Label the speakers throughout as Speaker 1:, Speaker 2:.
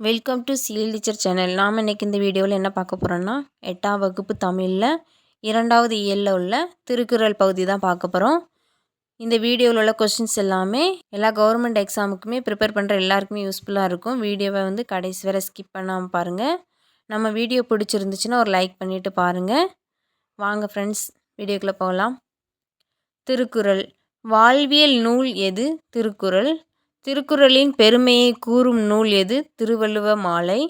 Speaker 1: Welcome to seal teacher channel நாம் இன்றைக்கி இந்த வீடியோவில் என்ன பார்க்க போகிறோன்னா எட்டாம் வகுப்பு தமிழில் இரண்டாவது இயலில் உள்ள திருக்குறள் பகுதி தான் பார்க்க போகிறோம் இந்த வீடியோவில் உள்ள கொஷின்ஸ் எல்லாமே எல்லா கவர்மெண்ட் எக்ஸாமுக்குமே ப்ரிப்பேர் பண்ணுற எல்லாருக்குமே யூஸ்ஃபுல்லாக இருக்கும். வீடியோவை வந்து கடைசி வரை ஸ்கிப் பண்ணாமல் பாருங்கள் நம்ம வீடியோ பிடிச்சிருந்துச்சுன்னா ஒரு லைக் பண்ணிவிட்டு பாருங்கள் வாங்க ஃப்ரெண்ட்ஸ் வீடியோக்குள்ளே போகலாம். திருக்குறள். வாழ்வியல் நூல் எது? திருக்குறள். திருக்குறளின் பெருமையை கூறும் நூல் எது? திருவள்ளுவ மாலை.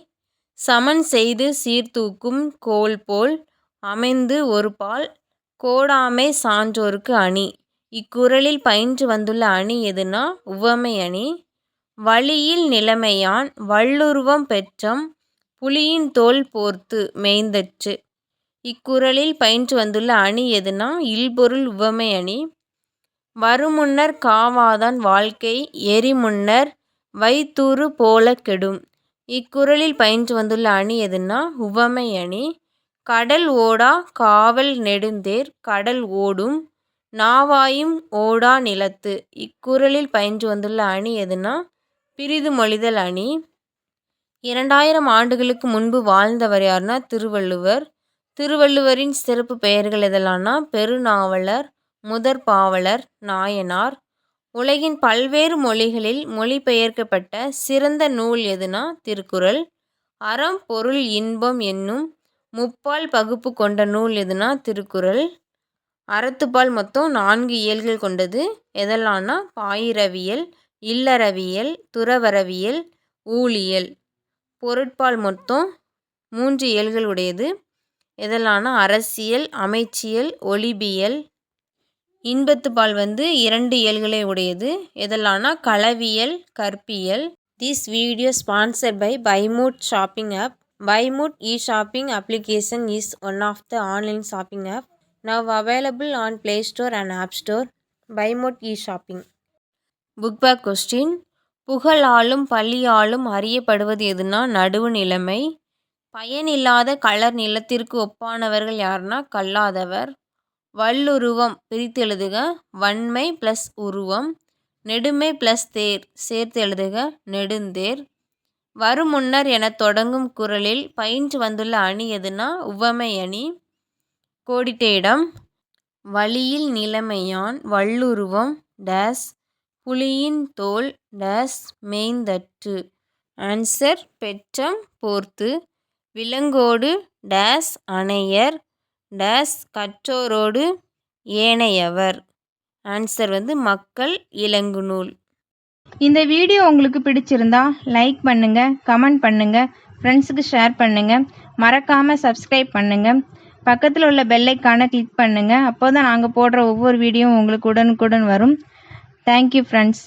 Speaker 1: சமன் செய்து சீர்தூக்கும் கோல் போல் அமைந்து ஒரு பால் கோடாமை சான்றோருக்கு அணி. இக்குறளில் பயின்று வந்துள்ள அணி எதுனா? உவமை அணி. வழியில் நிலைமையான் வள்ளுருவம் பெற்றம் புலியின் தோல் போர்த்து மேய்ந்தற்று இக்குறளில் பயின்று வந்துள்ள அணி எதுனா? இல்பொருள் உவமை அணி. வருமுன்னர் காவாதான் வாழ்க்கை எரிமுன்னர் வைத்தூறு போல கெடும். இக்குறளில் பயின்று வந்துள்ள அணி எதுனா உவமை அணி. கடல் ஓடா காவல் நெடுந்தேர் கடல் ஓடும் நாவாயும் ஓடா நிலத்து. இக்குறளில் பயின்று வந்துள்ள அணி எதுனா பிரிது மொழிதல் அணி. இரண்டாயிரம் ஆண்டுகளுக்கு முன்பு வாழ்ந்தவர் யாருன்னா திருவள்ளுவர். திருவள்ளுவரின் சிறப்பு பெயர்கள் எதெல்லாம்னா பெருநாவலர் முதற் பாவலர் நாயனார். உலகின் பல்வேறு மொழிகளில் மொழிபெயர்க்கப்பட்ட சிறந்த நூல் எதுனா திருக்குறள். அறம் பொருள் இன்பம் என்னும் முப்பால் பகுப்பு கொண்ட நூல் எதுனா திருக்குறள். அறத்துப்பால் மொத்தம் நான்கு இயல்கள் கொண்டது. எதெல்லாம்னா பாயிரவியல் இல்லறவியல் துறவரவியல் ஊழியல். பொருட்பால் மொத்தம் மூன்று இயல்கள் உடையது. எதெல்லாம்னா அரசியல் அமைச்சியல் ஒலிபியல் இன்பத்துப்பால் வந்து இரண்டு இயல்களை உடையது. எதெல்லாம்னா களவியல் கற்பியல். This video sponsor by Buymood shopping app Buymood e shopping application is one of the online shopping app now available on play store and app store Buymood e shopping book back question புகழாலும் பள்ளியாலும் அறியப்படுவது எதுனா நடுவு நிலைமை? பயனில்லாத colour நிலத்திற்கு ஒப்பானவர்கள் யாருன்னா கல்லாதவர். வல்லுருவம் பிரித்து எழுதுக. வன்மை ப்ளஸ் உருவம். நெடுமை ப்ளஸ் தேர் சேர்த்து எழுதுக. நெடுந்தேர். வருமுன்னர் என தொடங்கும் குரலில் பயின்று வந்துள்ள அணி எதுனா? உவமை அணி. கோடிட்ட இடம் வழியில் நிலைமையான். வல்லுருவம் டேஸ். புலியின் தோல். டேஸ். மேய்ந்தற்று. ஆன்சர். பெற்றம். போர்த்து. விலங்கோடு. டேஸ். அணையர். டேஸ் கற்றோரோடு ஏனையவர். ஆன்சர் வந்து மக்கள் இலங்கு நூல்.
Speaker 2: இந்த வீடியோ உங்களுக்கு பிடிச்சிருந்தா லைக் பண்ணுங்க கமெண்ட் பண்ணுங்க ஃப்ரெண்ட்ஸுக்கு ஷேர் பண்ணுங்க மறக்காம சப்ஸ்கிரைப் பண்ணுங்க. பக்கத்தில் உள்ள பெல்லைக்கான கிளிக் பண்ணுங்க. அப்போ தான் நாங்கள் போடுற ஒவ்வொரு வீடியோவும் உங்களுக்கு உடனுக்குடன் வரும். Thank you friends